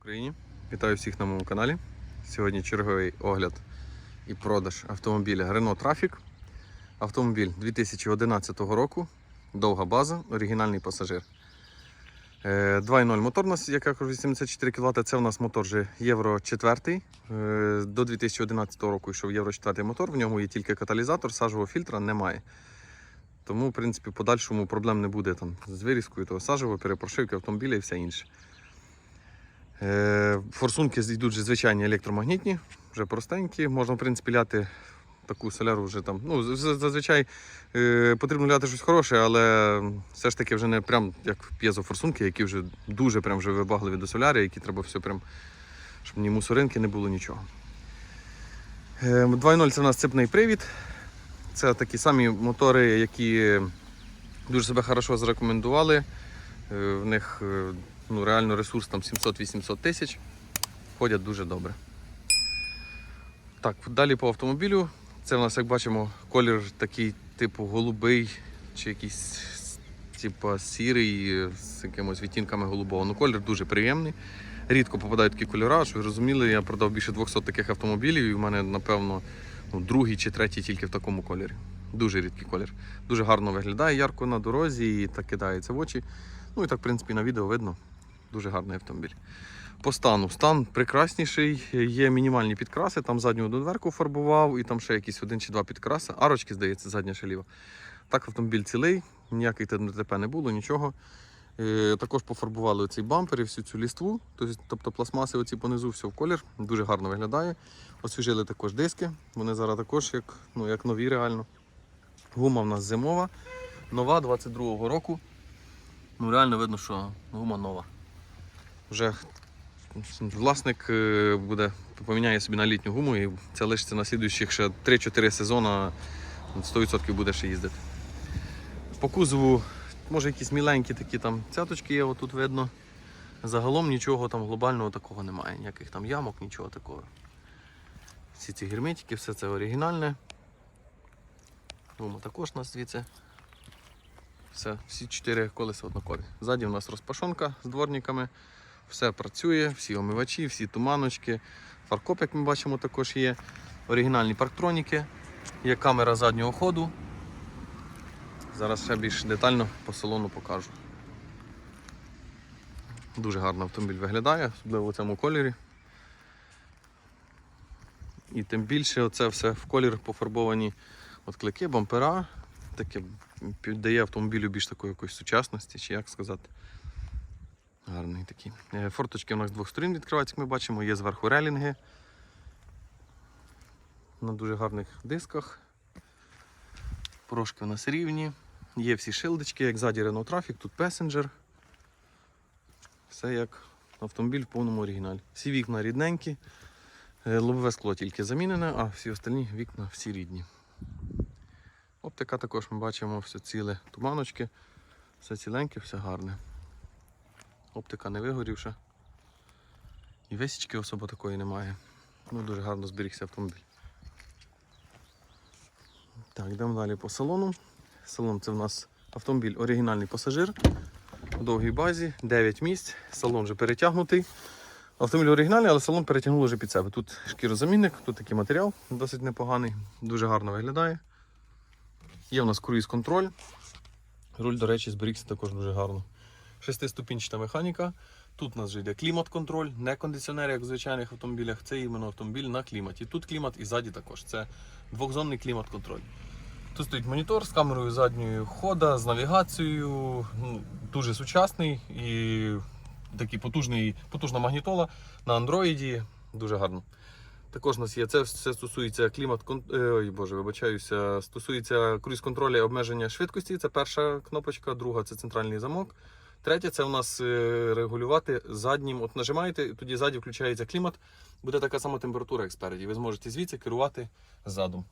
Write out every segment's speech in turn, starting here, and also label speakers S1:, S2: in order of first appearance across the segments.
S1: Україні! Вітаю всіх на моєму каналі. Сьогодні черговий огляд і продаж автомобіля Renault Trafic. Автомобіль 2011 року, довга база, оригінальний пасажир. Е, 2.0 мотор у нас, як я кажу, 84 кВт. Це у нас мотор вже Євро 4. Е, До 2011 року йшов Євро 4 мотор. В ньому є тільки каталізатор, сажового фільтра немає. Тому, в принципі, подальшому проблем не буде там з вирізкою того сажового, перепрошивки автомобіля і все інше. Е, Форсунки йдуть вже звичайні електромагнітні, вже простенькі. Можна, в принципі, ляти таку соляру вже там. Ну, зазвичай е, потрібно ляти щось хороше, але все ж таки вже не прям як п'єзофорсунки, які вже дуже прям вже вибагливі до соляри, які треба все прям, щоб ні мусоринки не було нічого. Е, 2.0 це у нас цепний привід. Це такі самі мотори, які дуже себе хорошо зарекомендували. Е, В них ну, реально ресурс там 700-800 тисяч. Ходять дуже добре. Так, далі по автомобілю. Це в нас, як бачимо, колір такий, типу, голубий чи якийсь типу, сірий з якимось відтінками голубого. Ну, колір дуже приємний. Рідко попадають такі кольори, щоб ви розуміли, я продав більше 200 таких автомобілів, і в мене, напевно, ну, другий чи третій тільки в такому кольорі. Дуже рідкий колір. Дуже гарно виглядає, ярко на дорозі і так кидається в очі. Ну і так, в принципі, на відео видно. Дуже гарний автомобіль. По стану. Стан прекрасніший, є мінімальні підкраси, там задню дверку фарбував і там ще якісь один чи два підкраси. Арочки, здається, задня ще ліва. Так, автомобіль цілий, ніяких ДТП не було, нічого. Е, також пофарбували оці бампери, всю цю ліству, тобто пластмаси оці понизу, все в колір, дуже гарно виглядає. Освіжили також диски, вони зараз також як, ну, як нові реально. Гума в нас зимова, нова 22-го року. Ну реально видно, що гума нова. Вже власник е, буде поміняє собі на літню гуму і це лишиться на слідуючих ще 3-4 сезони 100% буде ще їздити. По кузову, може якісь міленькі такі там цяточки є, отут видно. Загалом нічого там глобального такого немає, ніяких там ямок, нічого такого. Всі ці герметики, все це оригінальне. Гума також у нас звідси. Все, всі чотири колеса однакові. Ззаді у нас розпашонка з дворниками. Все працює, всі омивачі, всі туманочки. Фаркоп, як ми бачимо, також є. Оригінальні парктроніки. Є камера заднього ходу. Зараз ще більш детально по салону покажу. Дуже гарно автомобіль виглядає, особливо у цьому кольорі. І тим більше оце все в колір пофарбовані от клики, бампера. Таке піддає автомобілю більш такої якоїсь сучасності, чи як сказати. Гарний такий. Е, Форточки у нас з двох сторін відкриваються, як ми бачимо, є зверху релінги. На дуже гарних дисках. Порошки у нас рівні. Є всі шилдочки, як ззаді Renault Traffic, тут Passenger. Все як автомобіль в повному оригіналі. Всі вікна рідненькі. Е, Лобове скло тільки замінене, а всі остальні вікна всі рідні. Оптика також ми бачимо все ціле туманочки, все ціленьке, все гарне. Оптика не вигорівша. І висічки особо такої немає. Ну, дуже гарно зберігся автомобіль. Так, йдемо далі по салону. Салон це в нас автомобіль оригінальний пасажир. У довгій базі, 9 місць, салон вже перетягнутий. Автомобіль оригінальний, але салон перетягнули вже під себе. Тут шкірозамінник, тут такий матеріал досить непоганий, дуже гарно виглядає. Є в нас круїз-контроль. Руль, до речі, зберігся також дуже гарно. Шестиступінчата механіка. Тут у нас вже йде клімат-контроль, не кондиціонер, як в звичайних автомобілях. Це іменно автомобіль на кліматі. Тут клімат і ззаді також. Це двохзонний клімат-контроль. Тут стоїть монітор з камерою задньої хода, з навігацією. Ну, дуже сучасний і такий потужний, потужна магнітола на андроїді. Дуже гарно. Також у нас є це все стосується клімат е, Ой, боже, вибачаюся. Стосується круїз контролю і обмеження швидкості. Це перша кнопочка, друга це центральний замок. Третє це у нас е, регулювати заднім. От нажимаєте, тоді ззаді включається клімат. Буде така сама температура, як спереді. Ви зможете звідси керувати задом.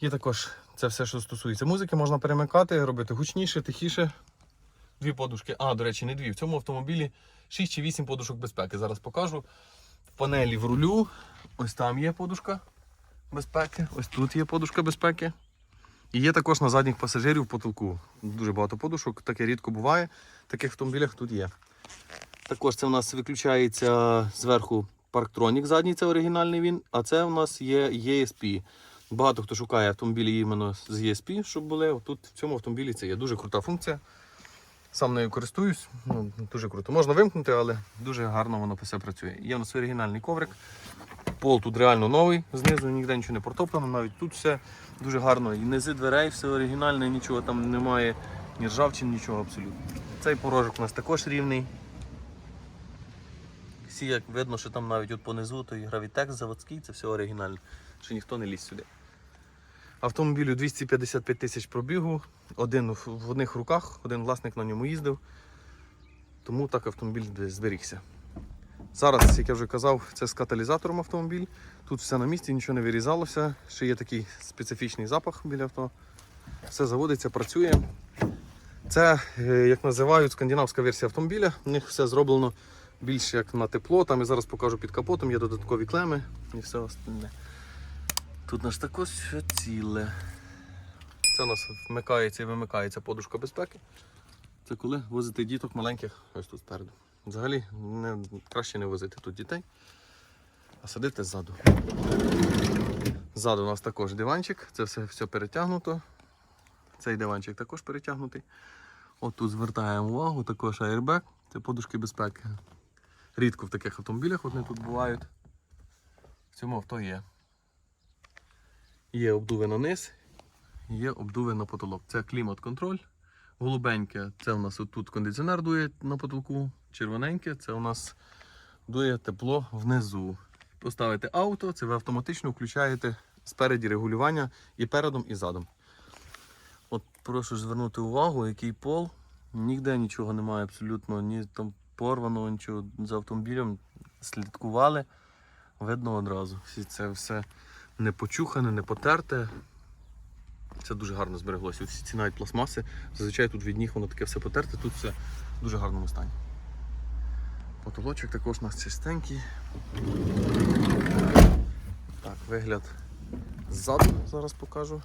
S1: Є також це все, що стосується музики, можна перемикати, робити гучніше, тихіше. Дві подушки. А, до речі, не дві. В цьому автомобілі 6 чи 8 подушок безпеки. Зараз покажу. В панелі в рулю. Ось там є подушка безпеки. Ось тут є подушка безпеки. І є також на задніх пасажирів потолку. Дуже багато подушок, таке рідко буває. В таких автомобілях тут є. Також це у нас виключається зверху парктронік задній, це оригінальний він, а це у нас є ESP. Багато хто шукає автомобілі іменно з ESP, щоб були. Тут в цьому автомобілі це є дуже крута функція. Сам нею користуюсь, ну, дуже круто. Можна вимкнути, але дуже гарно воно все працює. Є у нас оригінальний коврик. Пол тут реально новий, знизу ніде нічого не протоплено, навіть тут все дуже гарно. І низи дверей, все оригінальне, нічого там немає, ні ржавчин, нічого абсолютно. Цей порожок у нас також рівний. Всі як видно, що там навіть от понизу той гравітекс заводський, це все оригінальне. Що ніхто не ліз сюди. Автомобілю 255 тисяч пробігу, один в одних руках, один власник на ньому їздив. Тому так автомобіль зберігся. Зараз, як я вже казав, це з каталізатором автомобіль. Тут все на місці, нічого не вирізалося. Ще є такий специфічний запах біля авто. Все заводиться, працює. Це, е, як називають, скандинавська версія автомобіля. У них все зроблено більше як на тепло. Там я зараз покажу під капотом, є додаткові клеми і все остальне. Тут у нас також ціле. Це у нас вмикається і вимикається подушка безпеки. Це коли возити діток маленьких ось тут спереду. Взагалі не, краще не возити тут дітей, а садити ззаду. Ззаду у нас також диванчик, це все, все перетягнуто. Цей диванчик також перетягнутий. От тут звертаємо увагу, також аербек, це подушки безпеки. Рідко в таких автомобілях вони тут бувають. В цьому авто є. Є обдуви на низ, є обдуви на потолок. Це клімат-контроль. Голубеньке це у нас тут кондиціонер дує на потолку. Червоненьке це у нас дує тепло внизу. Поставите авто, це ви автоматично включаєте спереді регулювання і передом, і задом. От прошу звернути увагу, який пол. Ніде нічого немає абсолютно, ні там порваного, нічого з автомобілем. Слідкували. Видно одразу. Це все не почухане, не потерте. Це дуже гарно збереглося. Всі ці навіть пластмаси. Зазвичай тут від них воно таке все потерте, тут все в дуже гарному стані. Потолочок також у нас чистенький. Так, вигляд ззаду зараз покажу.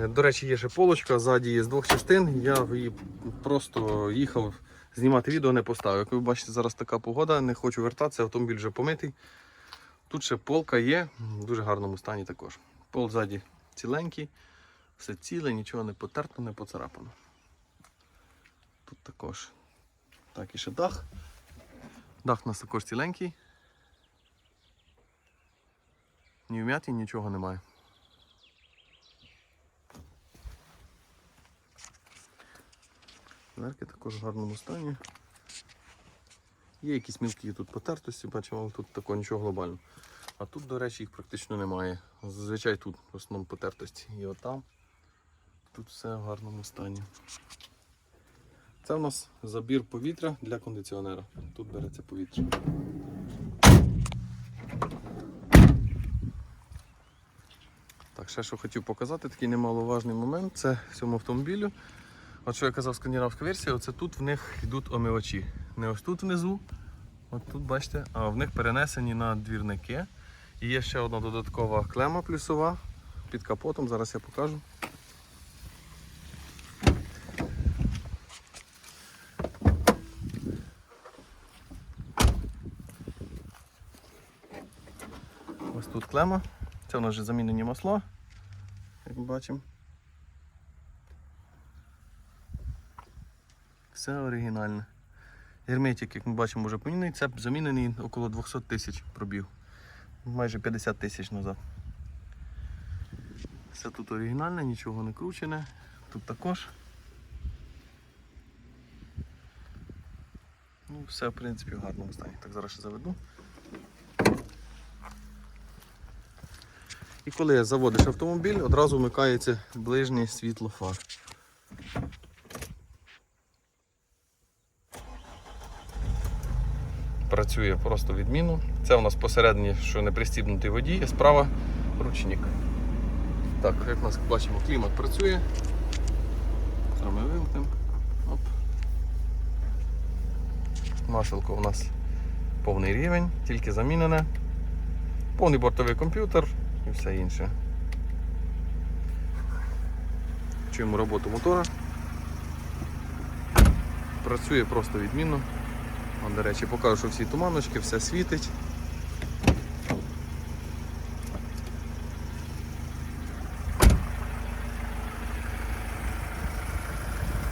S1: Е, До речі, є ще полочка, ззаді є з двох частин. Я просто їхав знімати відео, не поставив. Як ви бачите, зараз така погода, не хочу вертатися, автомобіль вже помитий. Тут ще полка є, в дуже гарному стані також. Пол ззаді ціленький, все ціле, нічого не потерто, не поцарапано. Тут також. Так, і ще дах. Дах у нас також ціленький. Ні вм'яті, нічого немає. Дверки також в гарному стані. Є якісь мілкі тут потертості, бачимо, але тут такого нічого глобального. А тут, до речі, їх практично немає. Зазвичай тут в основному потертості. І отам. Тут все в гарному стані. Це у нас забір повітря для кондиціонера. Тут береться повітря. Так, ще що хотів показати, такий немаловажний момент. Це в цьому автомобілю. От що я казав, скандинавська версія, оце тут в них йдуть омивачі. Не ось тут внизу, от тут бачите, а в них перенесені на двірники. І є ще одна додаткова клема плюсова під капотом, зараз я покажу. Ось тут клема. Це у нас вже замінені масла, як ми бачимо. Все оригінальне. Герметик, як ми бачимо, вже помінений. Це замінений около 200 тисяч пробіг. Майже 50 тисяч назад. Все тут оригінальне, нічого не кручене. Тут також. Ну, все, в принципі, в гарному стані. Так, зараз ще заведу. І коли заводиш автомобіль, одразу вмикається ближнє світло фар. Працює просто відмінно. Це у нас посередині, що не пристібнутий водій, а справа ручник. Так, як нас бачимо, клімат працює. Зараз ми вимкнемо. Оп. У нас повний рівень, тільки замінене. Повний бортовий комп'ютер і все інше. Чуємо роботу мотора. працює просто відмінно. Вон, до речі, покажу, що всі туманочки, все світить.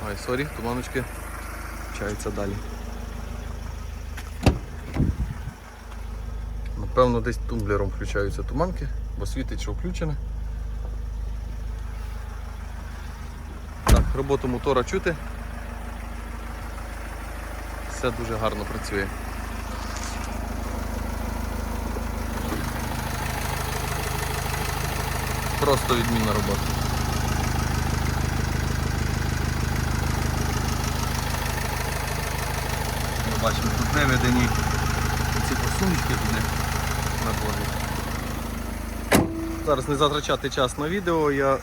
S1: Ой, сорі, туманочки включаються далі. Напевно, десь тумблером включаються туманки, бо світить, що включене. Так, роботу мотора чути. Все дуже гарно працює. Просто відмінна робота. Ми бачимо, тут виведені ці посуночки туди на дворі. Зараз не затрачати час на відео, я е,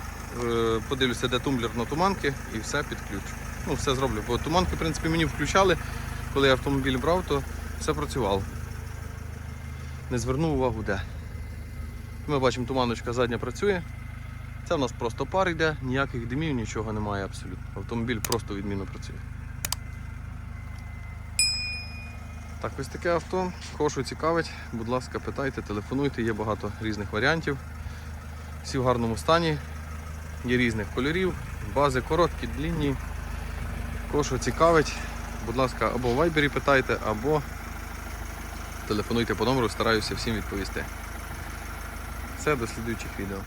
S1: подивлюся, де тумблер на туманки і все підключу. Ну, все зроблю. Бо туманки, в принципі, мені включали, коли я автомобіль брав, то все працювало. Не звернув увагу де. Ми бачимо, туманочка задня працює. Це в нас просто пар йде, ніяких димів, нічого немає абсолютно. Автомобіль просто відмінно працює. Так, ось таке авто. Що цікавить, будь ласка, питайте, телефонуйте, є багато різних варіантів. Всі в гарному стані, є різних кольорів, бази короткі, длінні. Що цікавить, будь ласка, або в вайбері питайте, або телефонуйте по номеру, стараюся всім відповісти. Все, до слідуючих відео.